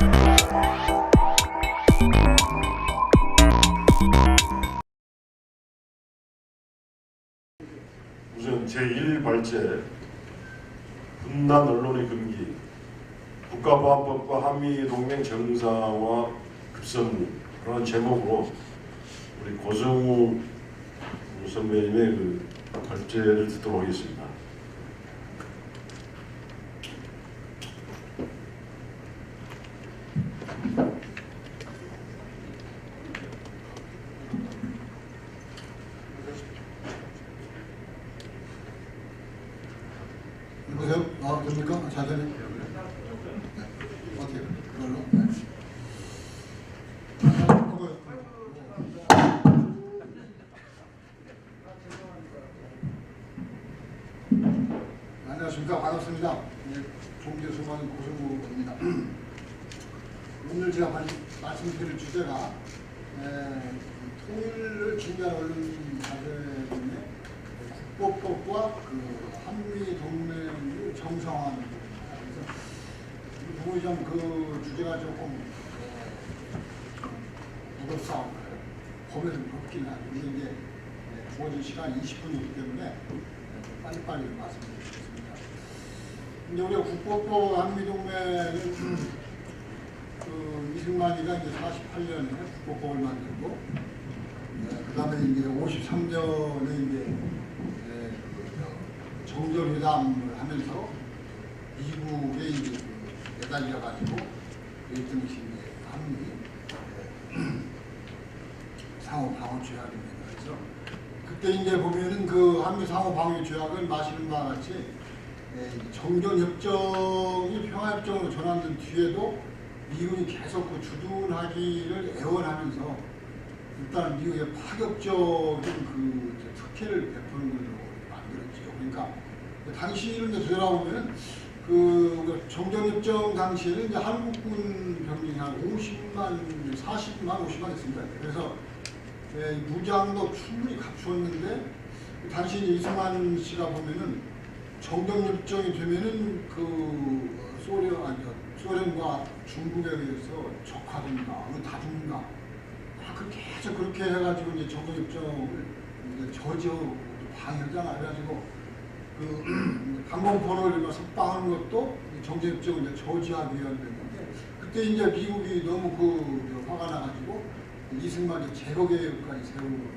우선 제1발제 분단 언론의 금기 국가보안법과 한미동맹 정상화 급선무 그런 제목으로 우리 고성우 선배님의 그 발제를 듣도록 하겠습니다. 여보세요? 아, 됩니까? 잘 되네. 네. 어떻게, 그걸로? 네. 아, 먹어요. 안녕하십니까. 반갑습니다. 네, 종교소방 고성우입니다. 오늘 제가 말- 말씀드릴 주제가 에, 통일을 중요한 언론 자료에 국보법과 그 한미 정상화하는 부분입니다. 그래서 보시면 그 주제가 조금 어, 무겁사올까요? 범위는 높긴. 근데 이제 네, 주어진 시간이 20분이기 때문에 네, 좀 빨리빨리 말씀드리겠습니다. 이제 우리가 국보법 한미동맹은 그 이승만이가 이제 48년에 국보법을 만들고 그 다음에 이제 53년에 이제 예, 그저 정전회담을 하면서 미국에 이제 그 매달려 가지고 것이 이제 한미 예, 상호 방어 조약입니다. 그래서 그때 이제 보면은 그 한미 상호 방어 조약을 마시는 바와 같이 예, 정전 협정이 평화 협정으로 전환된 뒤에도 미군이 계속 그 주둔하기를 애원하면서 일단 미국의 파격적인 그 특혜를 베푸는 걸로 만들었죠. 그러니까 당시를 이제 되돌아보면 그 정전협정 당시에는 이제 한국군 병력이 한 50만, 40만, 50만 있습니다. 그래서 예, 무장도 충분히 갖추었는데 당시 이승만 씨가 보면은 정전협정이 되면은 그 소련 아니 소련과 중국에 의해서 적화된다, 이거 다 죽는다. 아, 그 계속 그렇게 해가지고 이제 정전협정을 이제 저지하고 방해하잖아. 그래가지고 그 항공포를 석방하는 것도 정전협정을 이제 저지하기 위한 건데 그때 이제 미국이 너무 그 화가 나가지고 이승만 이제 제거 계획까지 세우고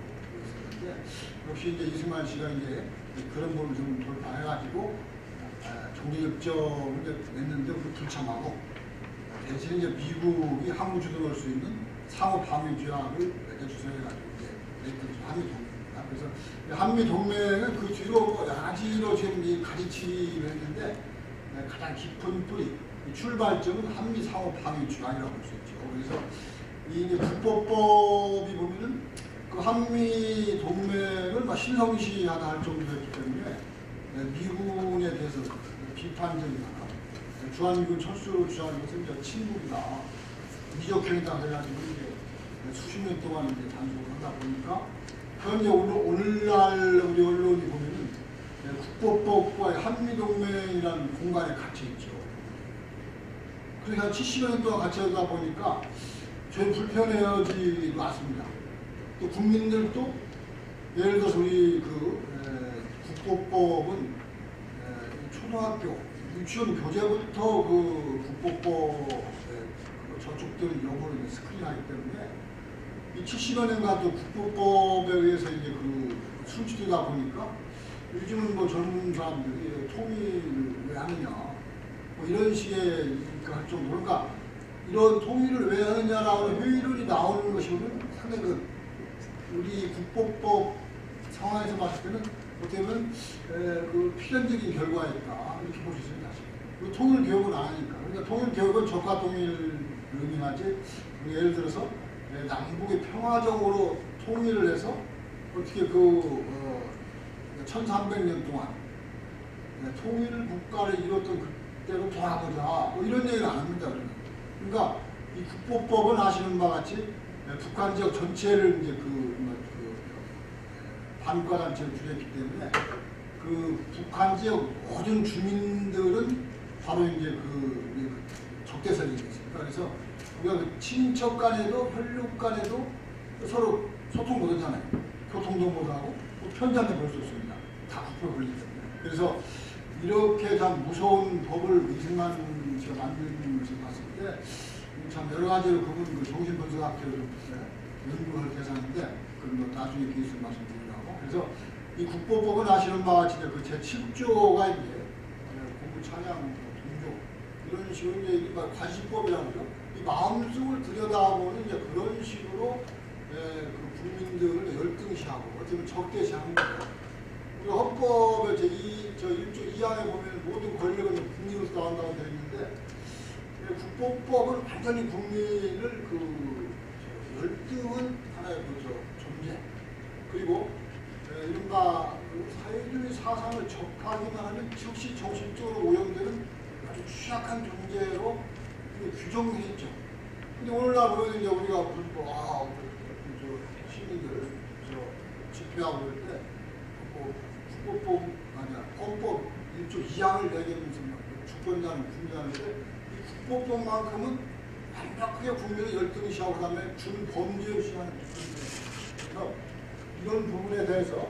있었는데 역시 이제 이승만 씨가 이제 그런 부분을 좀 돌파해가지고 아, 이제 냈는데 그 불참하고 대신 이제 미국이 항구 주둔할 수 있는 상호 방위 조약을 주선해가지고 냈던 한미 동맹입니다. 그래서 이 한미 동맹은 그 뒤로 가지로 지금 이 가지치를 했는데 네, 가장 깊은 뿌리, 이 출발점은 한미 상호 방위 조약이라고 볼 수 있죠. 그래서 이 이제 국보법이 보면은 그 한미 동맹을 막 신성시하다 할 네, 미군에 대해서 비판적이거나 주한미군 철수를 주장하는 것은 이제 침묵이다. 미적행위다 해가지고 이제 수십 년 동안 이제 단속을 하다 보니까 현재 오늘, 오늘날 우리 언론이 보면은 네, 국보법과 한미동맹이라는 공간에 갇혀 있죠. 그래서 한 70여 년 동안 갇혀 있다 보니까 저희 불편해지고 왔습니다. 또 국민들도 예를 들어서 우리 그 에, 국보법은 에, 초등학교 유치원 교재부터 그 국보법 그 저쪽들 영어를 스크린 하기 때문에 이 70여 년간 또 국보법에 의해서 이제 그 순치되다 보니까 요즘은 뭐 젊은 사람들이 통일을 왜 하느냐 뭐 이런 식의 그할 정도 그러니까 이런 통일을 왜 하느냐라고 회의론이 나오는 것이 보면 상당히 그 우리 국보법 상황에서 봤을 때는 어떻게 보면 에, 그 필연적인 결과였다 이렇게 볼 수 있습니다. 그 통일 교육은 안 하니까 그러니까 통일 교육은 적화 통일을 의미하지 그 예를 들어서 에, 남북이 평화적으로 통일을 해서 어떻게 그 어, 1300년 동안 에, 통일 국가를 이뤘던 그때로 돌아보자 뭐 이런 얘기를 안 합니다. 그러니까 이 국보법은 아시는 바와 같이 에, 북한 지역 전체를 이제 그, 반과단체로 줄였기 때문에 그 북한 지역 모든 주민들은 바로 이제 그 적대설이 있습니다. 그래서 우리가 그 친척 간에도 혈육 간에도 서로 소통 못하잖아요. 교통정보도 하고 또 편지한테 볼수 없습니다. 다 국표 걸리기 때문에. 그래서 이렇게 참 무서운 법을 이승만 씨가 만든 것을 봤을 때 참 여러 가지로 그분 그좀 예, 연구할 대상인데 그건 뭐 나중에 기술 말씀드리려고 그래서 이 국보법은 아시는 바와 같이 그 제7조가 이제 예, 공부 찬양 동조 이런 식으로 이제 이 관심법이라고 그러죠. 이 마음속을 들여다보는 이제 그런 식으로 예, 그 국민들을 열등시하고 어쩌면 적대시하는 거예요. 우리 헌법의 제2, 저 1조 2항에 보면 모든 권력은 국민으로서 나온다고 되어 있는데 예, 국보법은 완전히 국민을 그 저, 열등은 하나의 그저 존재 그리고 예, 이른바 그 사회주의 사상을 접하기만 하면 즉시 정신적으로 오염되는 아주 취약한 존재로 규정돼 있죠. 근데 오늘날 보면 이제 우리가 무슨 뭐, 아, 그, 저 시민들 저 집회하고 그럴 때 뭐, 국보법 아니야 헌법 1조 2항을 내기면서 주권자는 국민하는데 이 국보법만큼은 완벽하게 국민의 열등시하고 그다음에 준 범죄를 시하는 그래서 이런 부분에 대해서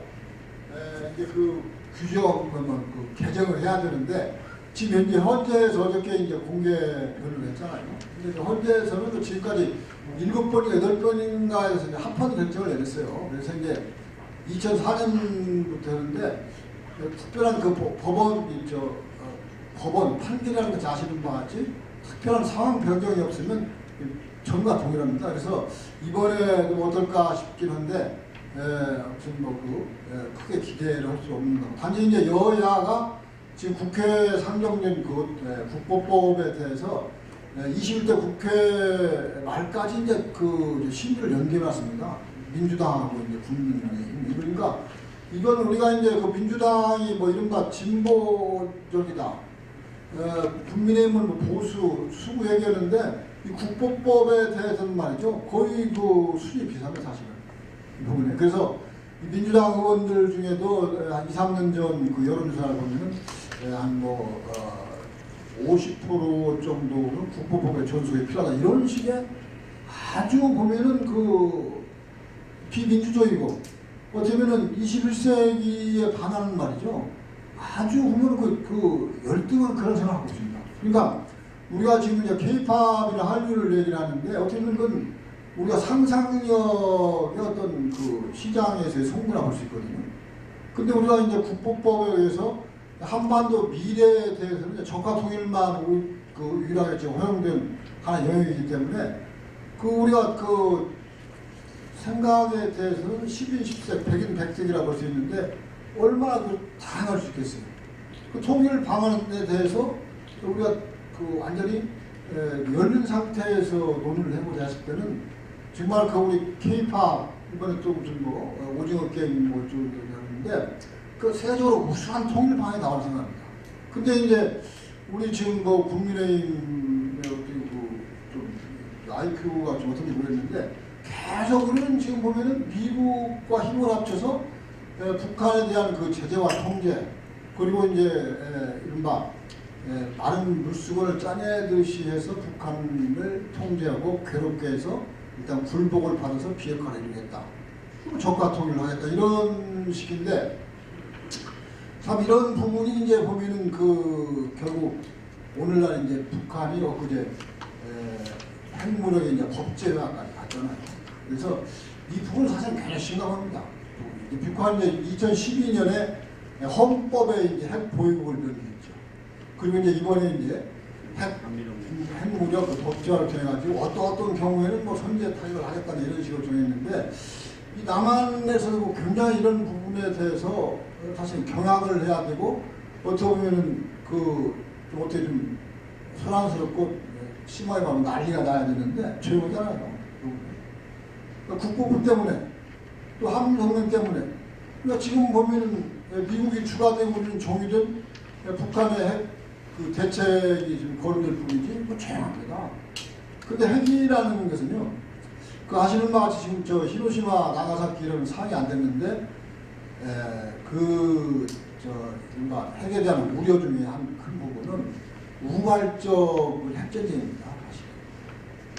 에, 이제 그 규정 그러면 그 개정을 해야 되는데 지금 현재 헌재에서 어저께 이제 공개 변을 했잖아요. 근데 헌재에서는 그 지금까지 일곱 번인가 여덟 번인가에서 이제 합헌 결정을 내렸어요. 그래서 이제 2004년부터 했는데 그 특별한 그 법- 법원 이저 어, 법원 판결이라는 것이 아시는 바와 같이 특별한 상황 변경이 없으면 전과 동일합니다. 그래서 이번에 좀 어떨까 싶긴 한데 에, 아무튼 뭐그 크게 기대를 할 수 없는 거. 단지 이제 여야가 지금 국회 상정된 그 에, 국보법에 대해서 에, 21대 국회 말까지 이제 그 심의를 연기해놨습니다. 민주당하고 이제 국민의힘. 그러니까 이건 우리가 이제 그 민주당이 뭐 이른바 진보적이다. 어, 국민의힘은 뭐 보수 수구 얘기하는데 이 국보법에 대해서는 말이죠 거의 그 순위 비슷합니다 사실은 이 부분에 그래서 이 민주당 의원들 중에도 한 2, 3년 전 그 여론조사를 보면은 한뭐 어, 50% 정도는 국보법의 전속이 필요하다 이런 식의 아주 보면은 그 비민주적이고 어쩌면은 21세기에 반하는 말이죠. 아주 보면 그, 그 열등한 그런 생각을 하고 있습니다. 그러니까 우리가 지금 이제 케이팝이나 한류를 얘기를 하는데 어떻게 보면 그건 우리가 상상력의 어떤 그 시장에서의 성분이라고 볼수 있거든요. 근데 우리가 이제 국보법에 의해서 한반도 미래에 대해서는 적화 통일만 우- 그 유일하게 지금 허용된 하나의 영역이기 때문에 그 우리가 그 생각에 대해서는 10인 10색, 100인 100색이라고 볼 수 있는데 얼마나 그 다양할 수 있겠어요. 그 통일 방안에 대해서 우리가 그 완전히 에, 열린 상태에서 논의를 해보자 했을 때는 정말 그 우리 케이팝 이번에 또 무슨 뭐 어, 오징어 게임 뭐 어쩌고 하는데 그 세계적으로 우수한 통일 방안이 나올 생각입니다. 근데 이제 우리 지금 뭐 국민의힘의 어떤 그좀 IQ가 좀 어떤지 모르겠는데 계속은 지금 보면은 미국과 힘을 합쳐서 에, 북한에 대한 그 제재와 통제 그리고 이제 에, 이른바 에, 마른 물수건을 짜내듯이 해서 북한을 통제하고 괴롭게 해서 일단 굴복을 받아서 비핵화를 해주겠다. 그리고 적과 통일을 하겠다. 이런 식인데 참 이런 부분이 이제 보면은 그 결국 오늘날 이제 북한이 엊그제 에, 핵무력의 이제 법제화까지 갔잖아요. 그래서 이 부분 사실 굉장히 심각합니다. 이 북한이 이제 2012년에 헌법에 이제 핵 보유국을 명기했죠. 그리고 이제 이번에 이제 핵 핵무력 그 법제화를 통해가지고 어떤 어떤 경우에는 뭐 선제 타격을 하겠다 이런 식으로 정했는데 이 남한에서도 굉장히 이런 부분에 대해서 사실 경악을 해야 되고 어떻게 보면은 그좀 어떻게 좀 소란스럽고 심하게 말하면 난리가 나야 되는데 하잖아요. 그러니까 국보부 때문에 또 한국혁명 때문에 그러니까 지금 보면은 미국이 추가되고 있는 종이든 북한의 핵 그 대책이 지금 거론될 뿐이지 뭐 조용합니다. 근데 핵이라는 것은요 그 아시는 바와 같이 지금 저 히로시마 나가사키 이런 상이 안 됐는데 그저 뭔가 핵에 대한 우려 중에 한 큰 부분은 우발적 핵전쟁입니다. 사실.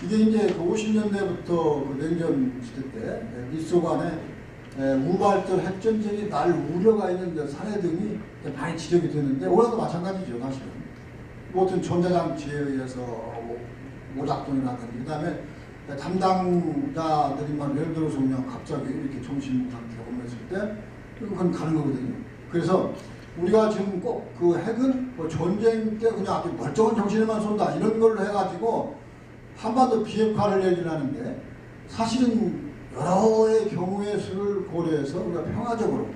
이게 이제 그 50년대부터 그 냉전 시대 때 예, 미소 간에 예, 우발적 핵전쟁이 날 우려가 있는 데 사례 등이 많이 지적이 되는데 올해도 마찬가지죠 사실은. 뭐 어떤 전자장치에 의해서 뭐 오작동이라든지 그다음에 담당자들이 막 예를 들어서 그냥 갑자기 이렇게 정신 상태가 오면서 때 그건 가는 거거든요. 그래서 우리가 지금 꼭 그 핵은 뭐 전쟁 때 그냥 아주 멀쩡한 정신에만 쏜다 이런 걸로 해가지고 한반도 비핵화를 얘기를 하는데 사실은 여러의 경우의 수를 고려해서 우리가 평화적으로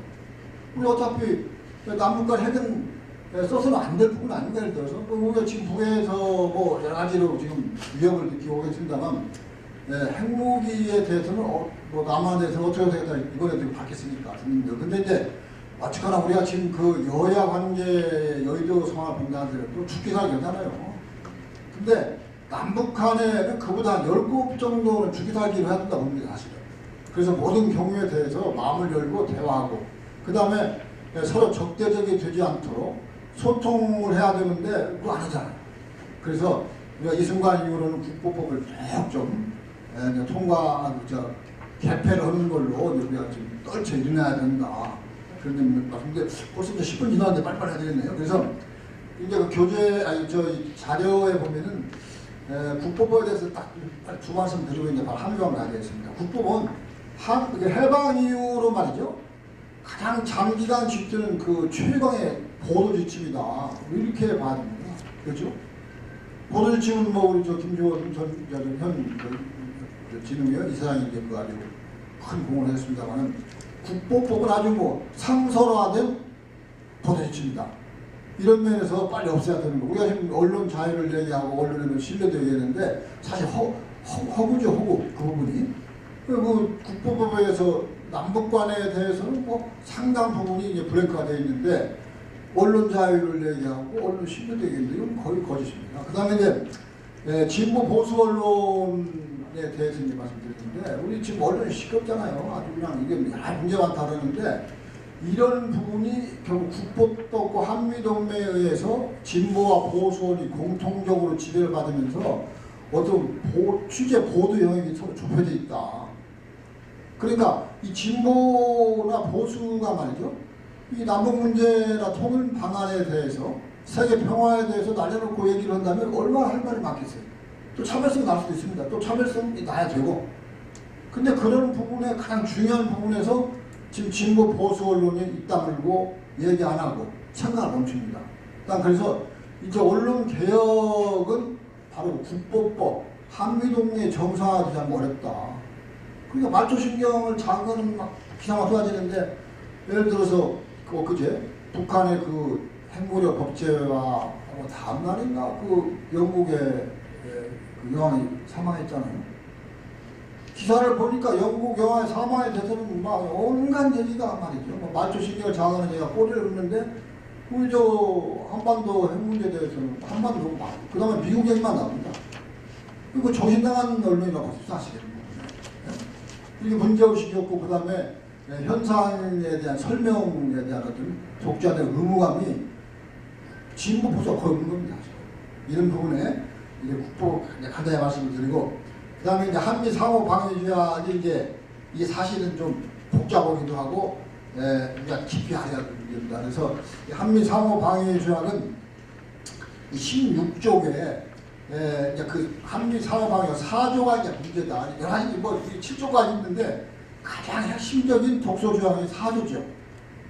우리 어차피 남북 간 핵은 써서는 안 될 부분 아닌가 예를 들어서 뭐 우리가 지금 북에서 뭐 여러 가지로 지금 위협을 느끼고 계신다만 예, 핵무기에 대해서는 어, 뭐 남한에서 어떻게 되겠다 이번에 지금 밝혔으니까 근데 이제 어쨌거나 우리가 지금 그 여야 관계 여의도 본다는 또 죽기가 괜찮아요. 근데 남북 간에는 그보다 한 10곳 정도는 죽이살기를 해야 된다 봅니다 사실은. 그래서 모든 경우에 대해서 마음을 열고 대화하고 그 다음에 서로 적대적이 되지 않도록 소통을 해야 되는데 그거 안 하잖아요. 그래서 우리가 이 순간 이후로는 국보법을 쭉좀 통과 저 개폐를 하는 걸로 우리가 좀 떨쳐 일어나야 된다. 그런 말인데 벌써 이제 10분 지났는데 빨리빨리 해야 되겠네요. 그래서 이제 그 교재 아니 저 자료에 보면은 에, 국보법에 대해서 딱 두 말씀 드리고 이제 바로 합의감을 하겠습니다. 국보법은 한 해방 이후로 말이죠. 가장 장기간 지키는 그 최강의 보도 지침이다. 이렇게 봐야 됩니다. 그렇죠? 보도 지침은 뭐 우리 저 김주원 전현 그, 진흥위원 이사장이 이제 그 아주 큰 공헌을 했습니다만은 국보법은 아주 뭐 상설화된 보도 지침이다. 이런 면에서 빨리 없애야 되는 거. 우리가 지금 언론 자유를 얘기하고 언론에는 신뢰도 얘기하는데 사실 허, 허, 허 구죠 허구 그 부분이. 그 국보법에서 남북 간에 대해서는 뭐 상당 부분이 이제 브레이크가 되어 있는데 언론 자유를 얘기하고 언론 신뢰도 얘기하는데 이건 거의 거짓입니다. 그 다음에 이제 예, 진보 보수 언론에 대해서 이제 말씀드리는데 우리 지금 언론이 시끄럽잖아요. 아주 그냥 이게 여러 문제 많다 그러는데 이런 부분이 결국 국법법과 한미동맹에 의해서 진보와 보수원이 공통적으로 지배를 받으면서 어떤 보, 취재 보도 영역이 서로 좁혀져 있다. 그러니까 이 진보나 보수가 말이죠. 이 남북 문제나 통일 방안에 대해서 세계 평화에 대해서 날려놓고 얘기를 한다면 얼마나 할 말이 많겠어요. 또 차별성이 날 수도 있습니다. 또 차별성이 나야 되고. 근데 그런 부분에 가장 중요한 부분에서 지금 진보 보수 언론이 입 다물고 얘기 안 하고 생각을 멈춥니다. 일단 그래서 이제 언론 개혁은 바로 국보법, 한미동맹 정상화되지 않으면 어렵다. 그러니까 말초신경을 자극하는 막 기사가 쏟아지는데 예를 들어서 그 그제 북한의 그 핵무력 법제와 뭐 다음 날인가 그 영국의 예, 그 여왕이 사망했잖아요. 기사를 보니까 영국 영화의 사망에 대해서는 막 온갖 얘기가 말이죠. 뭐 말초신경을 장하는 얘기가 꼬리를 읊는데 우리 저 한반도 핵 문제에 대해서는 한반도 막 그다음에 미국 얘기만 나옵니다. 이거 정신당한 언론이라고 사실은. 이게 문제의식이었고 그 다음에 현상에 대한 설명에 대한 어떤 독자들의 의무감이 진보 보수가 거의 없는 겁니다. 이런 부분에 이제 국보 간단히 말씀을 드리고 그 다음에 이제 한미 상호 방위 조약이 이제 이게 사실은 좀 복잡하기도 하고 에, 우리가 깊이 알아야 됩니다. 그래서 이 한미 상호 방위 조약은 16쪽에 에, 이제 그 한미 상호 방위가 4조가 이제 문제다. 여러 가지 뭐 7조까지 있는데 가장 핵심적인 독소 조약이 4조죠.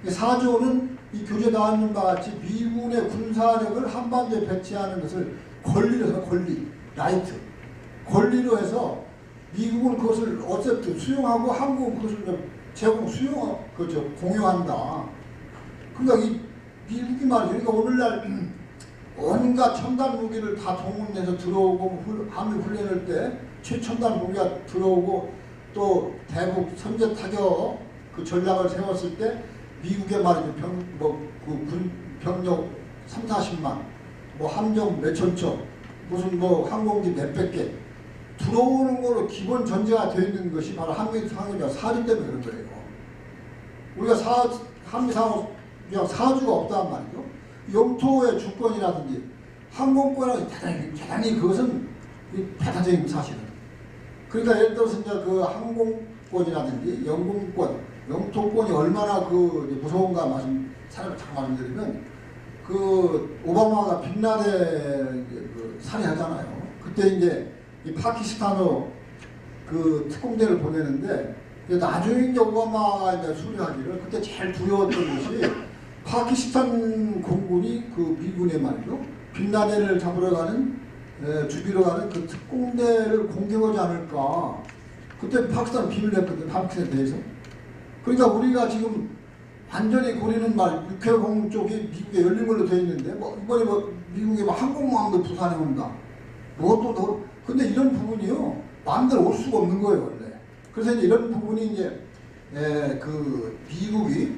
이 4조는 이 교재 나왔는 바 같이 미군의 군사력을 한반도에 배치하는 것을 권리로 해서 권리, 라이트. 권리로 해서 미국은 그것을 어쨌든 수용하고 한국은 그것을 제공 수용 그죠 공유한다. 그러니까 이 미국이 말이죠. 그러니까 오늘날 온갖 첨단 무기를 다 동원해서 들어오고 훌- 함의 훈련할 때 최첨단 무기가 들어오고 또 대북 선제 타격 그 전략을 세웠을 때 미국의 말이죠 병 뭐그 병력 3, 40만 뭐 함정 몇천 척 무슨 뭐 항공기 몇백 개 들어오는 거로 기본 전제가 되어 있는 것이 바로 한미 상호가 사주 때문에 그런 거예요. 우리가 사, 한미 상호 그냥 사주가 없단 말이죠. 영토의 주권이라든지 항공권은 대단히, 대단히 그것은 이 배타적인 사실은. 그러니까 예를 들어서 이제 그 항공권이라든지 영공권, 영토권이 얼마나 그 무서운가 말씀, 사람을 잘 말씀드리면 그 오바마가 빈라덴 그 살해하잖아요. 그때 이제 이 파키스탄으로 그 특공대를 보내는데 나중에 이제 오바마가 이제 수리하기를 그때 제일 두려웠던 것이 파키스탄 공군이 그 미군의 말이죠. 빈라덴을 잡으러 가는 에, 죽이러 가는 그 특공대를 공격하지 않을까. 그때 파키스탄 비밀 했거든 파키스탄에 대해서. 그러니까 우리가 지금 완전히 고리는 말 육해공 쪽이 미국에 열린 걸로 돼 있는데 뭐 이번에 뭐 미국의 뭐 항공모함도 부산에 온다. 뭐또 더 근데 이런 부분이요 마음대로 올 수가 없는 거예요 원래. 그래서 이제 이런 부분이 이제 에, 그 미국이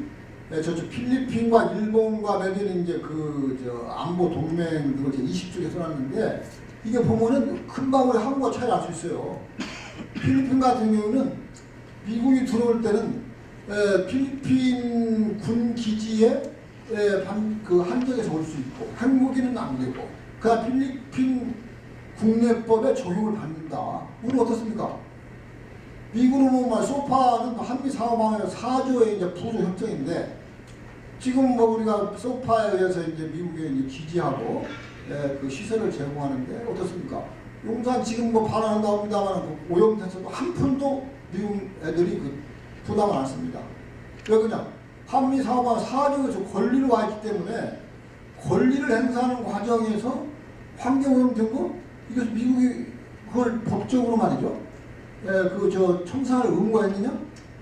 에, 저쪽 필리핀과 일본과 맺은 이제 그 저 안보 동맹 그걸 이제 20쪽에 써놨는데 이게 보면은 금방 우리 한국과 차이 날수 있어요. 필리핀 같은 경우는 미국이 들어올 때는 에, 필리핀 군 기지에 에, 반, 그 한정에서 올 수 있고 한국인은 안 되고 그 필리핀 국내법에 적용을 받는다. 우리 어떻습니까? 미국은 뭐 소파는 한미 상호방의 4조의 이제 부조 협정인데 지금 뭐 우리가 소파에 의해서 이제 미국에 이제 기지하고 에, 그 시설을 제공하는데 어떻습니까? 용산 지금 뭐 반환 나옵니다만 그 오염돼서도 한 푼도 미국 애들이 그 부담을 안 씁니다. 왜 그냥 한미 상호방 4조에서 권리를 와 있기 때문에 권리를 행사하는 과정에서 환경 오염 등고 이거 미국이 그걸 법적으로 말이죠. 예, 그저 청산을 의무화했느냐?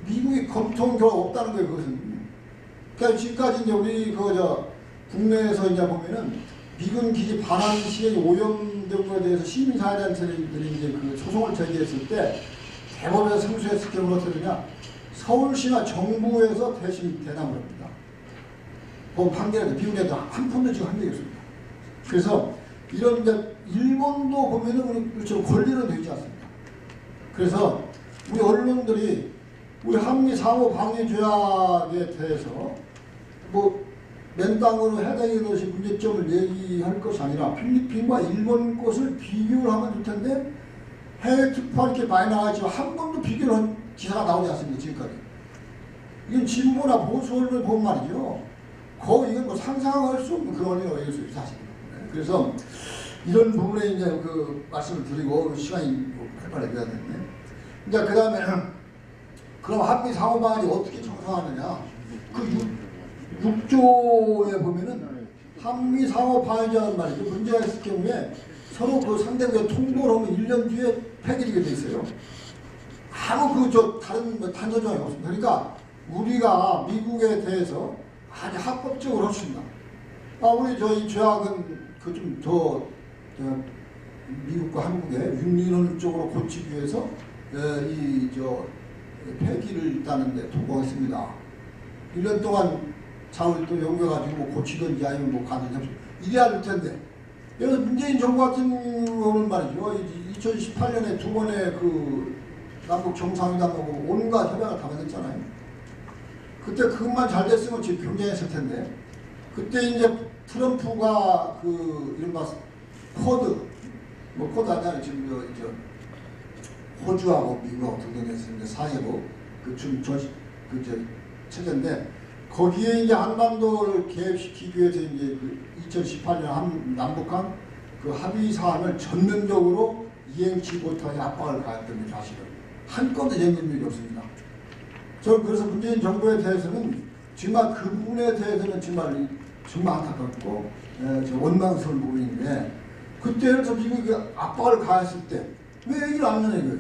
미국이 검토한 결과 없다는 거예요. 그것은. 그러니까 지금까지 이제 우리 그 저 국내에서 이제 보면은 미군 기지 반환 시에 오염된 거에 대해서 시민사회단체들이 이제 그 소송을 제기했을 때 대법에서 승소했을 경우 어떻게 되냐? 서울시나 정부에서 대신 대담을 합니다. 그 판결에도 미국에도 한 푼도 지금 한 적이 없습니다. 그래서 이런 이제 일본도 보면은 우리 권리는 되지 않습니다. 그래서 우리 언론들이 우리 한미 상호 방위 조약에 대해서 뭐 맨땅으로 해당이 것이 문제점을 얘기할 것이 아니라 필리핀과 일본 것을 비교를 하면 좋 텐데 해외 특파 이렇게 많이 나가지만 한 번도 비교를 한 기사가 나오지 않습니다 지금까지. 이건 진보나 보수 언론을 보면 말이죠. 거의 이건 뭐 상상할 수 없는 그런 일이에요 사실입니다. 그래서 이런 부분에 이제 그 말씀을 드리고 시간이 뭐 돼야 되네. 이제 그 다음에 그럼 한미 상호방안이 어떻게 청소하느냐? 그 6, 조에 보면은 한미 상호 방위제한 말이죠. 문제가 있을 경우에 서로 그 상대국에 통보를 하면 1년 뒤에 폐기되게 돼 있어요. 아무 그 저 다른 뭐 단서 조항이 없습니다. 그러니까 우리가 미국에 대해서 아주 합법적으로 할 수 있나? 아 우리 저희 조약은 그 좀 더 미국과 한국의 윤리론 쪽으로 고치기 위해서 이 저 폐기를 일단은 네, 통보했습니다. 1년 동안 또 연결가지고 뭐 고치든지 아니면 뭐 가든지 합시다. 이래야 될 텐데. 여기서 문재인 정부 같은 경우는 말이죠. 2018년에 두 번의 그 남북 정상회담하고 온갖 협약을 다 맺었잖아요. 그때 그것만 잘 됐으면 지금 굉장했을 텐데. 그때 이제 트럼프가 그 이른바 코드, 뭐 코드 하잖아요. 지금 저, 저 호주하고 미국하고 등등해서 이제 사회복 그좀 그저 체제인데 거기에 이제 한반도를 개입시키기 위해서 이제 그 2018년 한 남북한 그 합의 사항을 전면적으로 이행치 못하게 압박을 가했던 게 사실은 한 건도 이행된 적이 없습니다. 저는 그래서 문재인 정부에 대해서는 정말 그 부분에 대해서는 정말 정말 안타깝고 에, 저 원망스러운 부분인데 그때에서 미국이 압박을 가했을 때 왜 얘기를 안 하냐 이거예요.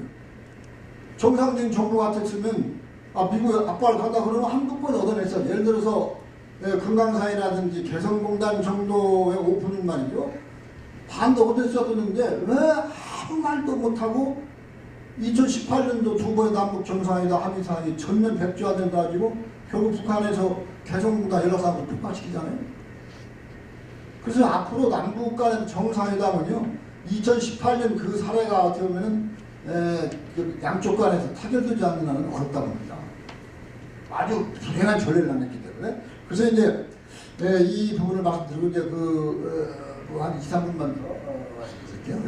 정상적인 정부 같았으면 아 미국에 압박을 간다 그러면 한두 번 얻어냈어. 예를 들어서 예, 금강산이라든지 개성공단 정도의 오픈은 말이죠. 반도 얻었었는데 왜 아무 말도 못하고 2018년도 두 번의 남북 정상회담 합의 사항이 전면 백지화된다 가지고 결국 북한에서 개성공단 연락사항을 폭파시키잖아요. 그래서 앞으로 남북 간 정상회담은요. 2018년 그 사례가 어떻게 보면은 에, 그 양쪽 간에서 타결되지 않는 한은 어렵다 봅니다. 아주 불행한 전례를 남겼기 때문에 그래서 이제 에, 이 부분을 말씀드리고 이제 그 뭐한 2, 3분만 더 어, 말씀드릴게요.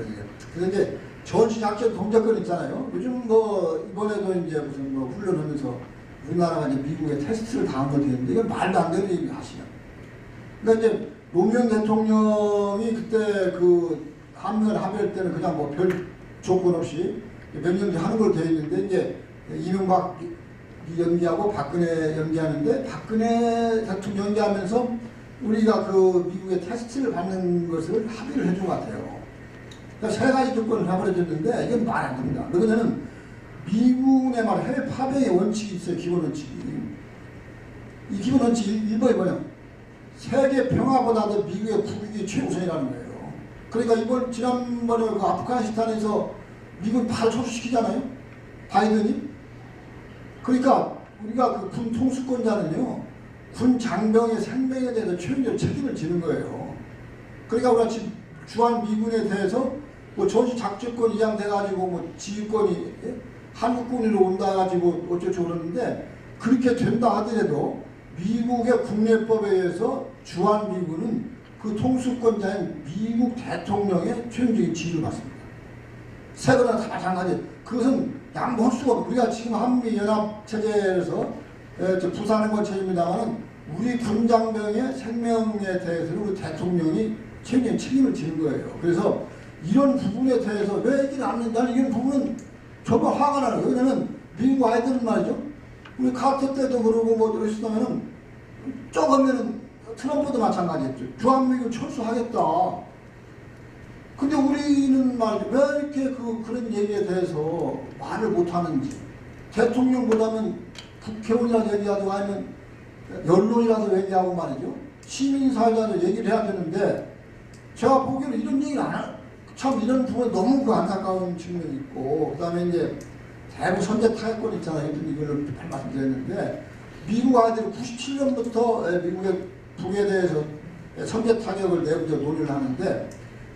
그래서 이제 전시 작전 동작권 있잖아요. 요즘 뭐 이번에도 이제 무슨 뭐 훈련하면서 우리나라가 이제 미국에 테스트를 당한 것도 있는데 이건 말도 안 되는 얘기 하시냐. 그러니까 이제 노무현 대통령이 그때 그 한미일 합의할 때는 그냥 뭐 별 조건 없이 몇년 하는 걸로 되어 있는데 이제 이명박 연기하고 박근혜 연기하는데 박근혜 대통령 연기하면서 우리가 그 미국의 테스트를 받는 것을 합의를 해준 것 같아요. 그러니까 세 가지 조건을 해버려줬는데 이건 말 안 됩니다. 왜냐면 미국의 말 해외 파병의 원칙이 있어요. 기본 원칙이. 이 기본 원칙 1번이 뭐냐? 세계 평화보다도 미국의 국익이 최우선이라는 거예요. 그러니까 이번 지난번에 그 아프가니스탄에서 미국 바로 철수시키잖아요. 바이든이. 그러니까 우리가 그 군 통수권자는요. 군 장병의 생명에 대해서 최우적 책임을 지는 거예요. 그러니까 우리가 지금 주한 미군에 대해서 뭐 전시 작전권 이양돼 가지고 뭐 지휘권이 예? 한국군으로 온다 가지고 어쩌고 그러는데 그렇게 된다 하더라도 미국의 국내법에 의해서 주한 미군은 그 통수권자인 미국 대통령의 최종적인 지휘를 받습니다. 세거나 다 마찬가지. 그것은 양보할 수가 없고 우리가 지금 한미 연합 체제에서 에, 저 부산은 건 체제입니다만은 우리 군장병의 생명에 대해서는 우리 대통령이 책임 책임을 지는 거예요. 그래서 이런 부분에 대해서 왜 얘기를 안 한다는 이런 부분은 정말 화가 나요. 왜냐면 미국 아이들은 말이죠. 우리 카터 때도 그러고 뭐 그러시다면은 조금면은 트럼프도 마찬가지였죠. 주한미군 철수하겠다. 근데 우리는 말이죠. 왜 이렇게 그, 그런 얘기에 대해서 말을 못하는지. 대통령보다는 국회의원이라도 얘기하고 아니면 언론이라도 얘기하고 말이죠. 시민사회자도 얘기를 해야 되는데 제가 보기에는 이런 얘기를 안 하, 참 이런 부분에 너무 그 안타까운 측면이 있고 그 다음에 이제 대부 선제 타격권 있잖아요. 이거를 잘 말씀드렸는데 미국 아이들이 97년부터 미국의 북에 대해서 선제 타격을 내부적 논의를 하는데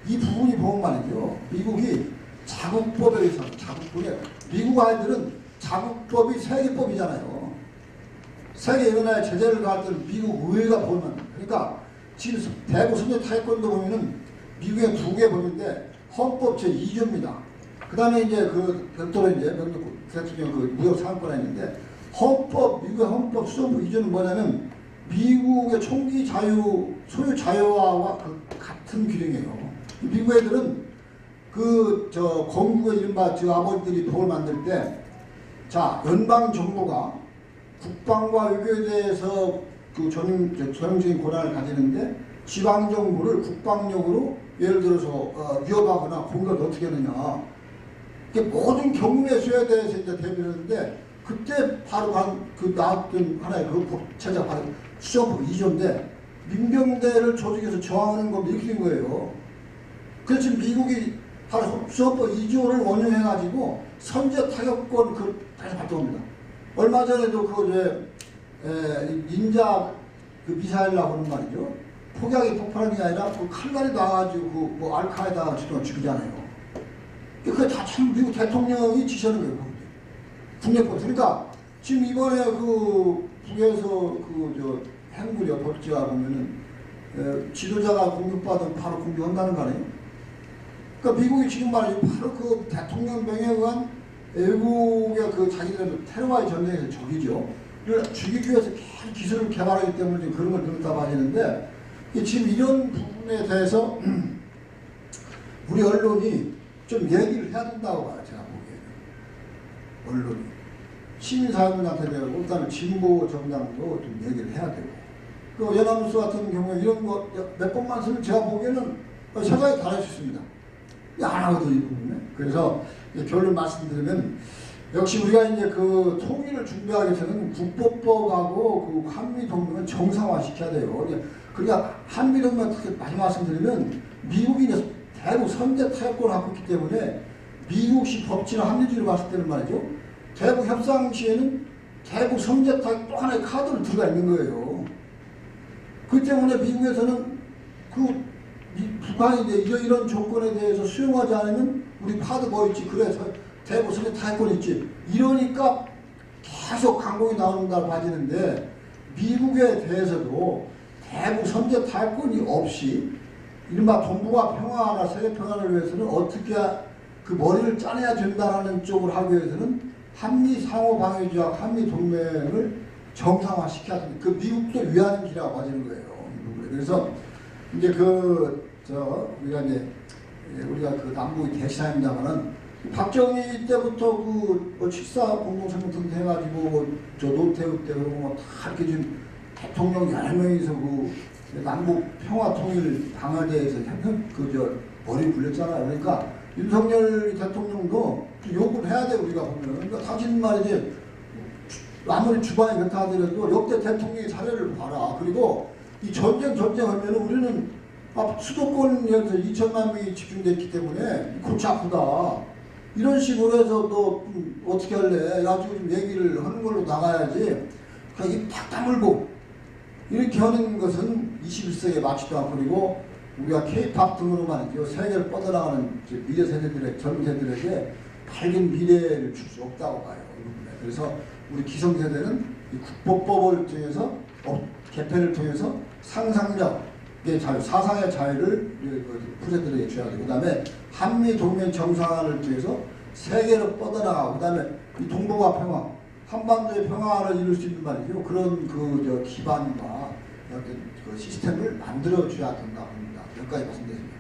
이 부분이 보면 말이죠. 미국이 자국법에 의해서 자국법에 미국 아이들은 자국법이 세계법이잖아요. 세계 여러 나라에 제재를 가할 미국 의회가 보면 그러니까 지금 대구 선제 타격권도 보면은 미국의 두개 보는데 헌법 제 2조입니다. 그 다음에 이제 그 별도로 이제 명령 대통령 그 무역 상권에 있는데 헌법 미국의 헌법 수정부 2조는 뭐냐면 미국의 총기 자유 소유 자유화와 그 같은 규정이에요. 미국 애들은 그 저 건국의 이른바 저 아버지들이 법을 만들 때 자 연방 정부가 국방과 외교에 대해서 그 전용 저 전형적인 권한을 가지는데 지방 정부를 국방력으로 예를 들어서 어, 위협하거나 공격을 어떻게 하느냐 모든 경우의 수에 대해서 이제 대비하는데 그때 바로 한그 나왔던 하나의 그 법체가 바로 수정법 2조인데 민병대를 조직해서 저항하는 법 이렇게 된 거예요. 그래서 미국이 바로 수정법 2조를 원용해가지고 선제 타격권 그 다시 발동합니다. 얼마 전에도 그 이제 에, 인자 그 미사일이라고 하는 말이죠. 폭약이 폭발하는 게 아니라 그 칼날이 나와가지고 그 뭐 알카에다 지금 죽이잖아요. 그게 다참 미국 대통령이 지시하는 거예요. 국내법. 그러니까 지금 이번에 그 북에서 그 저 행구려 법제화 보면은 에, 지도자가 공격받으면 바로 공격한다는 거 아니에요? 그러니까 미국이 지금 말이죠. 바로 그 대통령병에 의한 외국의 그 자기들 테러와의 전쟁에서 적이죠. 를 죽이기 위해서 계속 기술을 개발하기 때문에 그런 걸 들었다 봐지는데 지금 이런 부분에 대해서 우리 언론이 좀 얘기를 해야 된다고 봐요. 제가 보기에는. 언론이. 시민사회분한테 되고 그다음에 진보 정당도 좀 얘기를 해야 되고 그 연합뉴스 같은 경우에 이런 거 몇 번만 쓰면 제가 보기에는 세상이 있습니다. 안 하거든요, 이 부분에. 그래서 결론 말씀드리면 역시 우리가 이제 그 통일을 준비하기 위해서는 국보법하고 그 한미동맹을 정상화 시켜야 돼요. 그러니까 한미동맹 특히 많이 말씀드리면 미국이 대북 선제 타협권을 갖고 있기 때문에 미국식 법치나 합리주의를 봤을 때는 말이죠. 대북 협상 시에는 대북 선제 타협 또 하나의 카드를 들어가 있는 거예요. 그 때문에 미국에서는 그 미- 북한이 이제 이런, 조건에 대해서 수용하지 않으면 우리 카드 뭐 있지 그래서 선제 타협권 있지 이러니까 계속 강공이 나온다 봐지는데 미국에 대해서도 대북 선제 타협권이 없이 이른바 동북아 평화나 세계 평화를 위해서는 어떻게 그 머리를 짜내야 된다는 쪽을 하기 위해서는 한미 상호 방위 조약, 한미 동맹을 정상화시켜야 됩니다. 그 미국도 위하는 길이라고 봐지는 거예요. 그래서 이제 그 저 우리가 이제 예, 우리가 그 남북이 대치사입니다만은 박정희 때부터 그뭐 칠사 공동성명 해가지고 뭐저 노태우 때 그러고 뭐다 이렇게 지금 대통령 여러 명이서 그 남북 평화 통일 방안에 대해서 그저 머리 굴렸잖아요. 그러니까 윤석열 대통령도 욕을 해야 돼 우리가 보면. 그러니까 당신 말이지 아무리 주관이 그렇다 하더라도 역대 대통령의 사례를 봐라. 그리고 이 전쟁 전쟁 하면 우리는 아, 수도권에서 2천만 명이 집중됐기 때문에 골치 아프다. 이런 식으로 해서 또 음, 어떻게 할래? 가지고 좀 얘기를 하는 걸로 나가야지. 그냥 입딱 다물고 이렇게 하는 것은 21세기에 맞지도 않고 그리고 우리가 K-팝 등으로만 이 세계를 뻗어나가는 미래 세대들의 젊은 세대들에게 밝은 미래를 줄 수 없다고 봐요. 그래서 우리 기성세대는 이 국보법을 통해서 법 개편을 통해서 상상력 의 자유, 사상의 자유를 이- 그 줘야 되고 그 다음에 한미 동맹 정상화를 통해서 세계로 뻗어나가고 그 다음에 이 동북아 평화, 한반도의 평화를 이룰 수 있는 말이죠. 그런 그저 기반과 그 시스템을 만들어 줘야 된다고 봅니다. 여기까지. 감사합니다.